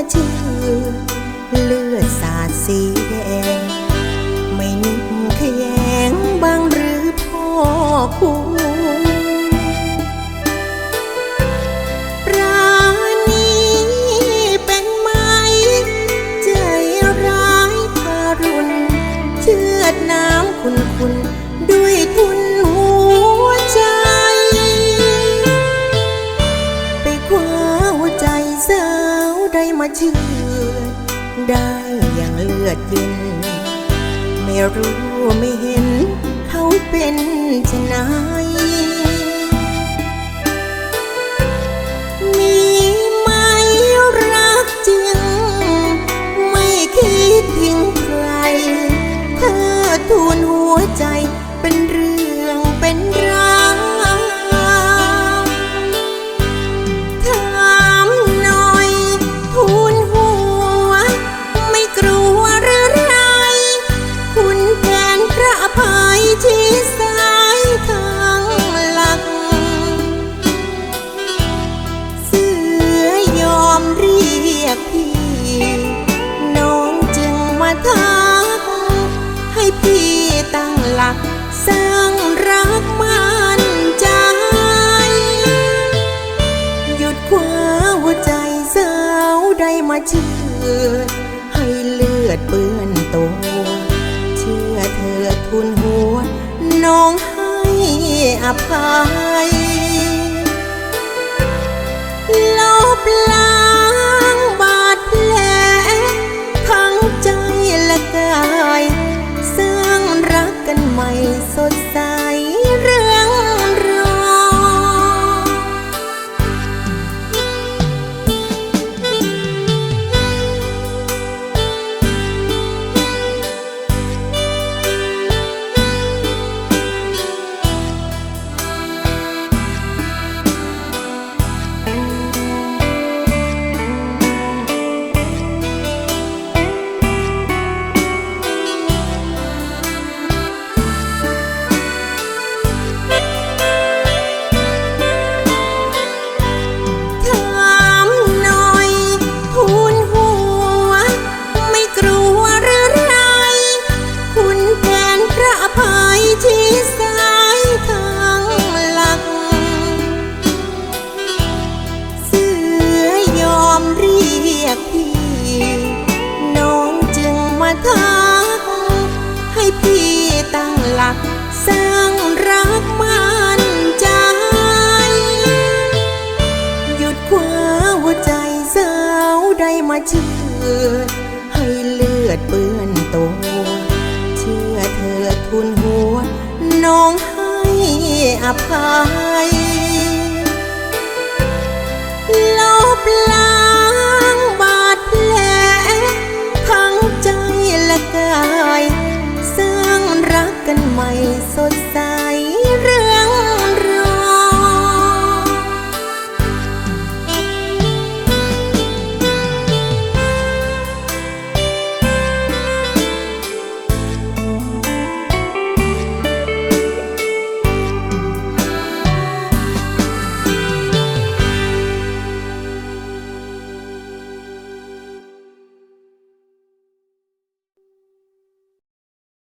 มาเชื่อเลือดสาดสีแดง ไม่นึกขยงบางหรือพ่อคุ อย่างเลือดเย็น ไม่รู้ไม่เห็นเขาเป็นชนายมีไหมรักจริง ไม่คิดทิ้งใคร เธอทูลหัวใจเป็นเรื่อง พระอภัยที่สายทางหลัก เสือยอมเรียกพี่ น้องจึงมาทักให้พี่ตั้งหลักสร้างรักมันใจ หยุดคว้าหัวใจสาวได้มาเชื่อให้เลือดเปื้อนตัว ทุนหัวน้องให้อภัย เชื่อ ให้เลือดเปื้อนตัว เชื่อเธอทุนหัว น้องให้อภัย